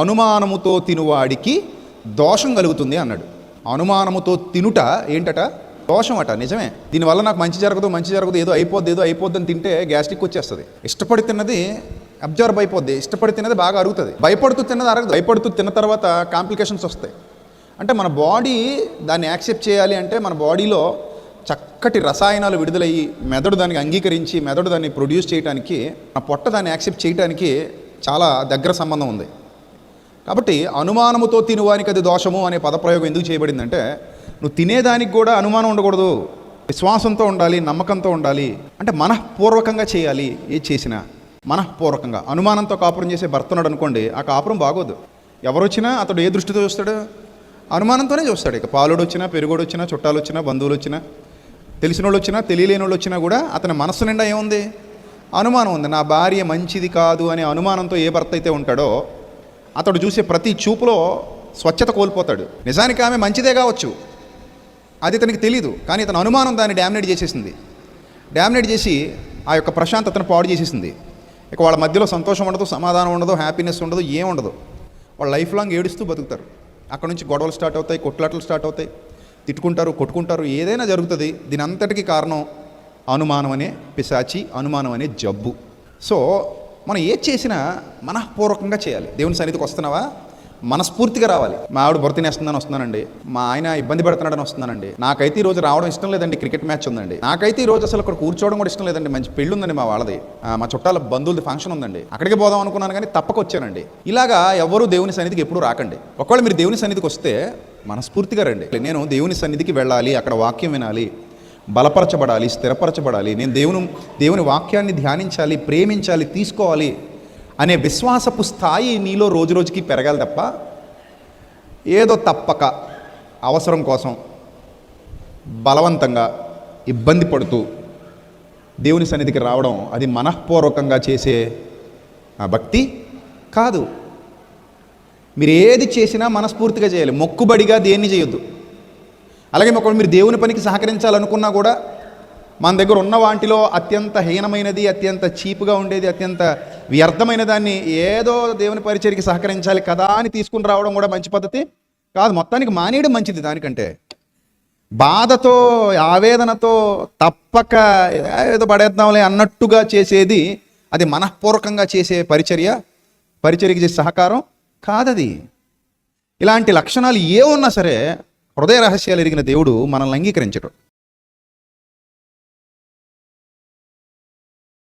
అనుమానముతో తినువాడికి దోషం కలుగుతుంది అన్నాడు. అనుమానముతో తినుట ఏంటట? దోషం అట నిజమే. దీనివల్ల నాకు మంచి జరగదు మంచి జరగదు ఏదో అయిపోద్ది ఏదో అయిపోద్ది అని తింటే గ్యాస్ట్రిక్ వచ్చేస్తుంది. ఇష్టపడి తిన్నది అబ్జర్వ్ అయిపోద్ది. ఇష్టపడి తిన్నది బాగా అరుగుతుంది. భయపడుతూ తిన్నది అరగదు. భయపడుతూ తిన్న తర్వాత కాంప్లికేషన్స్ వస్తాయి. అంటే మన బాడీ దాన్ని యాక్సెప్ట్ చేయాలి అంటే మన బాడీలో చక్కటి రసాయనాలు విడుదలయ్యి మెదడు దానికి అంగీకరించి మెదడు దాన్ని ప్రొడ్యూస్ చేయడానికి ఆ పొట్ట దాన్ని యాక్సెప్ట్ చేయడానికి చాలా దగ్గర సంబంధం ఉంది. కాబట్టి అనుమానముతో తినువానికి అది దోషము అనే పదప్రయోగం ఎందుకు చేయబడిందంటే నువ్వు తినేదానికి కూడా అనుమానం ఉండకూడదు. విశ్వాసంతో ఉండాలి నమ్మకంతో ఉండాలి. అంటే మనఃపూర్వకంగా చేయాలి ఏ చేసినా. మనఃపూర్వకంగా. అనుమానంతో కాపురం చేసే భర్త ఉన్నాడు అనుకోండి ఆ కాపురం బాగోదు. ఎవరు వచ్చినా అతడు ఏ దృష్టితో చూస్తాడు? అనుమానంతోనే చూస్తాడు. ఇక పాలుడు వచ్చినా పెరుగుడు వచ్చినా చుట్టాలు వచ్చినా బంధువులు వచ్చినా తెలిసిన వాళ్ళు వచ్చినా తెలియలేని వాళ్ళు వచ్చినా కూడా అతని మనస్సు నిండా ఏముంది? అనుమానం ఉంది. నా భార్య మంచిది కాదు అనే అనుమానంతో ఏ భర్త అయితే ఉంటాడో అతడు చూసే ప్రతి చూపులో స్వచ్ఛత కోల్పోతాడు. నిజానికి ఆమె మంచిదే కావచ్చు. అది ఇతనికి తెలియదు కానీ ఇతను అనుమానం దాన్ని డామినేట్ చేసేసింది. డామినేట్ చేసి ఆ యొక్క ప్రశాంతతను పాడు చేసేసింది. ఇక వాళ్ళ మధ్యలో సంతోషం ఉండదు సమాధానం ఉండదు హ్యాపీనెస్ ఉండదు ఏం ఉండదు. వాళ్ళ లైఫ్ లాంగ్ ఏడుస్తూ బతుకుతారు. అక్కడ నుంచి గొడవలు స్టార్ట్ అవుతాయి కొట్లాటలు స్టార్ట్ అవుతాయి. తిట్టుకుంటారు కొట్టుకుంటారు ఏదైనా జరుగుతుంది. దీని అంతటికి కారణం అనుమానం అనే పిశాచి అనుమానం అనే జబ్బు. సో మనం ఏది చేసినా మనఃపూర్వకంగా చేయాలి. దేవుని సన్నిధికి వస్తున్నావా? మనస్ఫూర్తిగా రావాలి. మా ఆవిడ బొర తినేస్తుందని వస్తున్నానండి. మా ఆయన ఇబ్బంది పెడుతున్నాడని వస్తున్నానండి. నాకైతే ఈ రోజు రావడం ఇష్టం లేదండి. క్రికెట్ మ్యాచ్ ఉందండి. నాకైతే ఈ రోజు అసలు అక్కడ కూర్చోవడం కూడా ఇష్టం లేదండి. మంచి పెళ్ళి ఉందండి మా వాళ్ళది. మా చుట్టాల బంధువులది ఫంక్షన్ ఉందండి. అక్కడికి పోదాం అనుకున్నాను కానీ తప్పక వచ్చానండి. ఇలాగా ఎవరు దేవుని సన్నిధికి ఎప్పుడు రాకండి. ఒకవేళ మీరు దేవుని సన్నిధికి వస్తే మనస్ఫూర్తిగా రండి. నేను దేవుని సన్నిధికి వెళ్ళాలి. అక్కడ వాక్యం వినాలి. బలపరచబడాలి స్థిరపరచబడాలి. నేను దేవుని దేవుని వాక్యాన్ని ధ్యానించాలి ప్రేమించాలి తీసుకోవాలి అనే విశ్వాసపు స్థాయి నీలో రోజు రోజుకి పెరగాలి తప్ప ఏదో తప్పక అవసరం కోసం బలవంతంగా ఇబ్బంది పడుతూ దేవుని సన్నిధికి రావడం అది మనఃపూర్వకంగా చేసే భక్తి కాదు. మీరు ఏది చేసినా మనస్ఫూర్తిగా చేయాలి. మొక్కుబడిగా దేన్ని చేయొద్దు. అలాగే ఒకవేళ మీరు దేవుని పనికి సహకరించాలనుకున్నా కూడా మన దగ్గర ఉన్న వాటిలో అత్యంత హీనమైనది అత్యంత చీప్గా ఉండేది అత్యంత వ్యర్థమైన దాన్ని ఏదో దేవుని పరిచయకి సహకరించాలి కదా అని తీసుకుని రావడం కూడా మంచి పద్ధతి కాదు. మొత్తానికి మానేయడం మంచిది దానికంటే. బాధతో ఆవేదనతో తప్పక ఏదో పడేద్దాంలే అన్నట్టుగా చేసేది అది మనఃపూర్వకంగా చేసే పరిచర్య పరిచర్యకి చేసే సహకారం కాదది. ఇలాంటి లక్షణాలు ఏ ఉన్నా సరే హృదయ రహస్యాలు ఎరిగిన దేవుడు మనల్ని అంగీకరించడు.